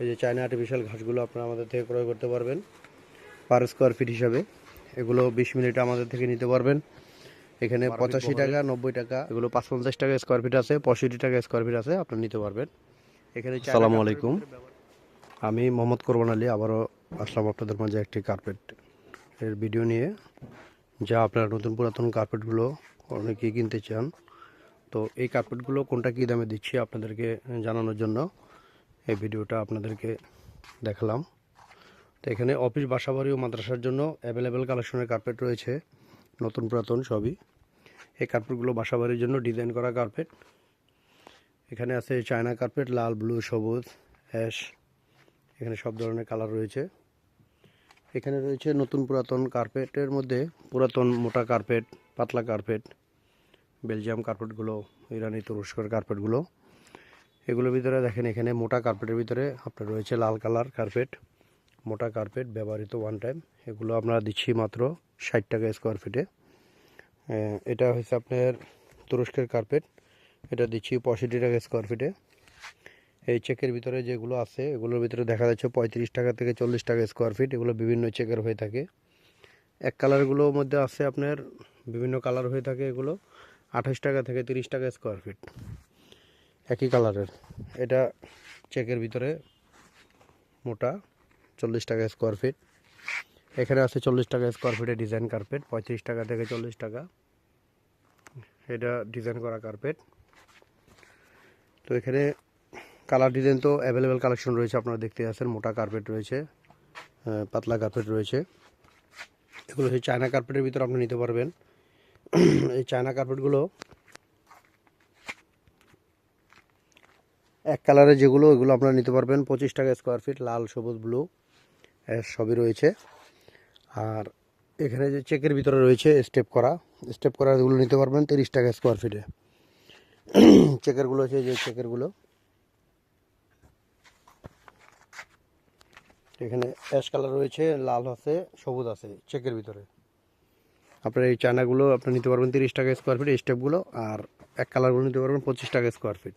এই যে China artificial ঘাসগুলো আপনারা আমাদের থেকে ক্রয় করতে পারবেন পার স্কোয়ার ফিট হিসাবে। এগুলো বিশ মিনিট আমাদের থেকে নিতে পারবেন। এখানে পঁচাশি টাকা নব্বই টাকা এগুলো পাঁচ পঞ্চাশ টাকা স্কোয়ার ফিট আছে পঁয়ষট্টি টাকা স্কোয়ার ফিট আছে আপনারা নিতে পারবেন। এখানে সালামু আলাইকুম। আমি মোহাম্মদ কোরবান আলী আবারও আসলাম আপনাদের মাঝে একটি কার্পেট এর ভিডিও নিয়ে। যা আপনারা নতুন পুরাতন কার্পেটগুলো অনেকেই কিনতে চান। তো এই কার্পেটগুলো কোনটা কী দামে দিচ্ছি আপনাদেরকে জানানোর জন্য। এই ভিডিওটা আপনাদেরকে দেখালাম। তো এখানে অফিস, বাসাবাড়ি ও মাদ্রাসার জন্য অ্যাভেলেবেল কালেকশনের কার্পেট রয়েছে, নতুন পুরাতন সবই। এই কার্পেটগুলো বাসাবাড়ির জন্য ডিজাইন করা কার্পেট এখানে আছে চায়না কার্পেট লাল ব্লু সবুজ অ্যাশ এখানে সব ধরনের কালার রয়েছে। এখানে রয়েছে নতুন পুরাতন কার্পেটের মধ্যে পুরাতন মোটা কার্পেট পাতলা কার্পেট বেলজিয়াম কার্পেটগুলো ইরানি তুরস্কর কার্পেটগুলো এগুলোর ভিতরে দেখেন এখানে মোটা কার্পেটের ভিতরে আপনার রয়েছে লাল কালার কার্পেট, মোটা কার্পেট ব্যবহৃত ওয়ান টাইম এগুলো আমরা দিচ্ছি মাত্র ষাট টাকা স্কোয়ার ফিটে এটা হচ্ছে আপনার তুরস্কের কার্পেট, এটা দিচ্ছি পঁয়ষট্টি টাকা স্কোয়ার ফিটে এই চেকের ভিতরে যেগুলো আছে, এগুলোর ভিতরে দেখা যাচ্ছে পঁয়ত্রিশ টাকা থেকে চল্লিশ টাকা স্কোয়ার ফিট এগুলো বিভিন্ন চেকের হয়ে থাকে। এক কালারগুলোর মধ্যে আছে আপনার বিভিন্ন কালার হয়ে থাকে এগুলো, আঠাশ টাকা থেকে তিরিশ টাকা স্কোয়ার ফিট একই কালারের। এটা চেকের ভিতরে মোটা, চল্লিশ টাকা স্কোয়ার ফিট এখানে আছে চল্লিশ টাকা স্কোয়ার ফিটে ডিজাইন কার্পেট পঁয়ত্রিশ টাকা থেকে চল্লিশ টাকা। এটা ডিজাইন করা কার্পেট তো এখানে কালার ডিজাইন তো অ্যাভেলেবেল কালেকশন রয়েছে, আপনারা দেখতে আছেন মোটা কার্পেট রয়েছে পাতলা কার্পেট রয়েছে। এগুলো হচ্ছে চায়না কার্পেটের ভিতরে আপনি নিতে পারবেন। এই চায়না কার্পেটগুলো এক কালারের যেগুলো ওগুলো আপনারা নিতে পারবেন। পঁচিশ টাকা স্কোয়ার ফিট লাল, সবুজ ব্লু সবই রয়েছে। আর এখানে যে চেকের ভিতরে রয়েছে স্টেপ করা। স্টেপ করা এগুলো নিতে পারবেন তিরিশ টাকা স্কোয়ার ফিটে চেকেরগুলো আছে যে চেকেরগুলো এখানে অ্যাশ কালার রয়েছে, লাল আছে, সবুজ আছে চেকের ভিতরে। আপনার এই চায়নাগুলো, আপনি নিতে পারবেন তিরিশ টাকা স্কোয়ার ফিট স্টেপগুলো আর এক কালারগুলো নিতে পারবেন পঁচিশ টাকা স্কোয়ার ফিট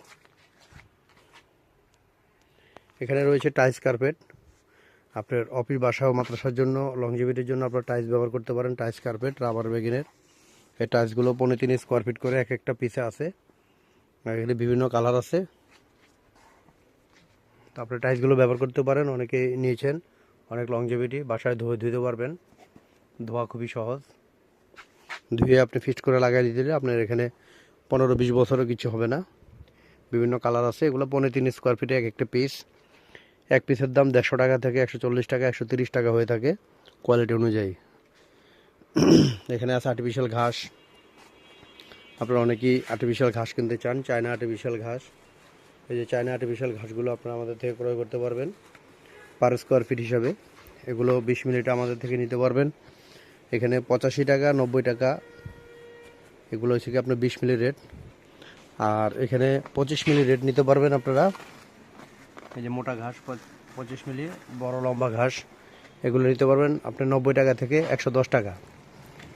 এখানে রয়েছে টাইলস কার্পেট আপনার অফিস বাসা ও মাদ্রাসার জন্য লংজিভিটির জন্য আপনার টাইলস ব্যবহার করতে পারেন। টাইলস কার্পেট রাবার বেগিনের এই টাইলসগুলো পনেরো তিন স্কোয়ার ফিট করে এক একটা পিসে আছে। এখানে বিভিন্ন কালার আছে। তারপরে টাইলসগুলো ব্যবহার করতে পারেন, অনেকে নিয়েছেন। অনেক লংজিভিটি বাসায় ধুয়ে ধুতে পারবেন। ধোয়া খুবই সহজ। ধুয়ে আপনি ফিস্ট করে লাগাই দিলে আপনার এখানে পনেরো বিশ বছরও কিছু হবে না। বিভিন্ন কালার আছে, এগুলো পনেরো তিন স্কোয়ার ফিটে এক একটা পিস এক পিসের দাম দেড়শো টাকা থেকে একশো চল্লিশ টাকা, একশো তিরিশ টাকা হয়ে থাকে কোয়ালিটি অনুযায়ী। এখানে আছে আর্টিফিশিয়াল ঘাস। আপনারা অনেকেই আর্টিফিশিয়াল ঘাস কিনতে চান চায়না আর্টিফিশিয়াল ঘাস। এই যে চায়না আর্টিফিশিয়াল ঘাসগুলো আপনারা আমাদের থেকে ক্রয় করতে পারবেন পার স্কোয়ার ফিট হিসাবে। এগুলো বিশ মিনিটে আমাদের থেকে নিতে পারবেন। এখানে পঁচাশি টাকা, নব্বই টাকা। এগুলো হচ্ছে কি আপনার বিশ মিলি রেট আর এখানে পঁচিশ মিলি রেট নিতে পারবেন আপনারা। এই যে মোটা ঘাস পঁচ- পঁচিশ মিলি। বড় লম্বা ঘাস, এগুলো নিতে পারবেন আপনি নব্বই টাকা থেকে একশো দশ টাকা।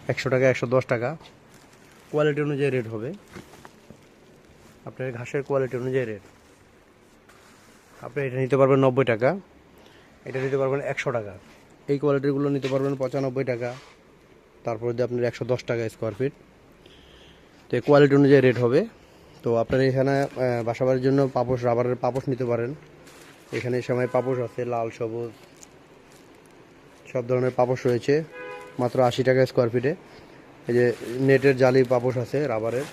একশো টাকা, একশো দশ টাকা। কোয়ালিটি অনুযায়ী রেট হবে। আপনার ঘাসের কোয়ালিটি অনুযায়ী রেট। আপনি এটা নিতে পারবেন নব্বই টাকা। এটা নিতে পারবেন একশো টাকা। এই কোয়ালিটিগুলো নিতে পারবেন পঁচানব্বই টাকা। তারপরে দিয়ে আপনার একশো দশ টাকা স্কোয়ার ফিট তো এই কোয়ালিটি অনুযায়ী রেট হবে। তো আপনার এখানে বাসাবাড়ির জন্য পাপোশ, রাবারের পাপোশ নিতে পারেন। এখানে সময় পাপোশ আছে, লাল, সবুজ, সব ধরনের পাপোশ রয়েছে, মাত্র আশি টাকা স্কোয়ার ফিটে এই যে নেটের জালি পাপোশ আছে, রাবারের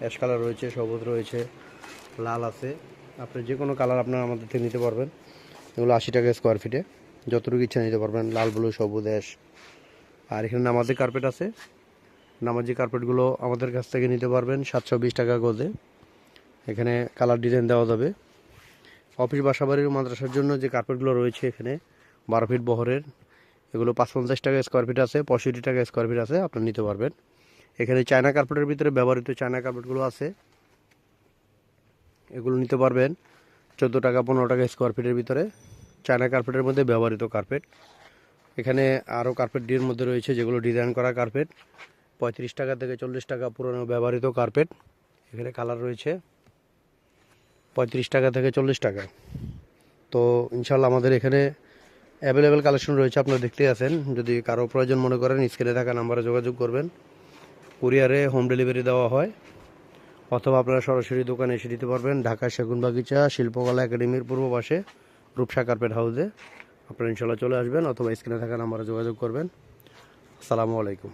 অ্যাশ কালার রয়েছে, সবুজ রয়েছে, লাল আছে। আপনি যে কোনো কালার আপনার আমাদের থেকে নিতে পারবেন। এগুলো আশি টাকা স্কোয়ার ফিটে যতটুকু ইচ্ছা নিতে পারবেন, লাল ব্লু সবুজ অ্যাশ আর এখানে নামাজি কার্পেট আছে। নামাজি কার্পেটগুলো আমাদের কাছ থেকে নিতে পারবেন সাতশো বিশ টাকা গজে। এখানে কালার ডিজাইন দেওয়া যাবে। অফিস বাসাবাড়ির মাদ্রাসার জন্য যে কার্পেটগুলো রয়েছে এখানে, বারো ফিট বহরের, এগুলো পাঁচ পঞ্চাশ টাকা স্কোয়ার ফিট আছে, পঁয়ষট্টি টাকা স্কোয়ার ফিট আছে, আপনি নিতে পারবেন। এখানে চায়না কার্পেটের ভিতরে ব্যবহৃত চায়না কার্পেটগুলো আছে। এগুলো নিতে পারবেন, চোদ্দ টাকা, পনেরো টাকা স্কোয়ার ফিটের ভিতরে। চায়না কার্পেটের মধ্যে ব্যবহৃত কার্পেট এখানে আরও কার্পেট ডির মধ্যে রয়েছে, যেগুলো ডিজাইন করা কার্পেট পঁয়ত্রিশ টাকা থেকে চল্লিশ টাকা পুরনো ব্যবহৃত কার্পেট এখানে কালার রয়েছে। পঁয়ত্রিশ টাকা থেকে চল্লিশ টাকা। তো ইনশাল্লাহ আমাদের এখানে অ্যাভেলেবেল কালেকশন রয়েছে, আপনারা দেখতেই আছেন। যদি কারও প্রয়োজন মনে করেন স্ক্রিনে থাকা নাম্বারে যোগাযোগ করবেন। কুরিয়ারে হোম ডেলিভারি দেওয়া হয়, অথবা আপনারা সরাসরি দোকানে এসে দিতে পারবেন। ঢাকা সেগুন বাগিচা শিল্পকলা একাডেমির পূর্ব পাশে রূপসা কার্পেট হাউসে আপনারা ইনশাল্লাহ চলে আসবেন, অথবা স্ক্রিনে থাকা নাম্বারে যোগাযোগ করবেন। আসসালামু আলাইকুম।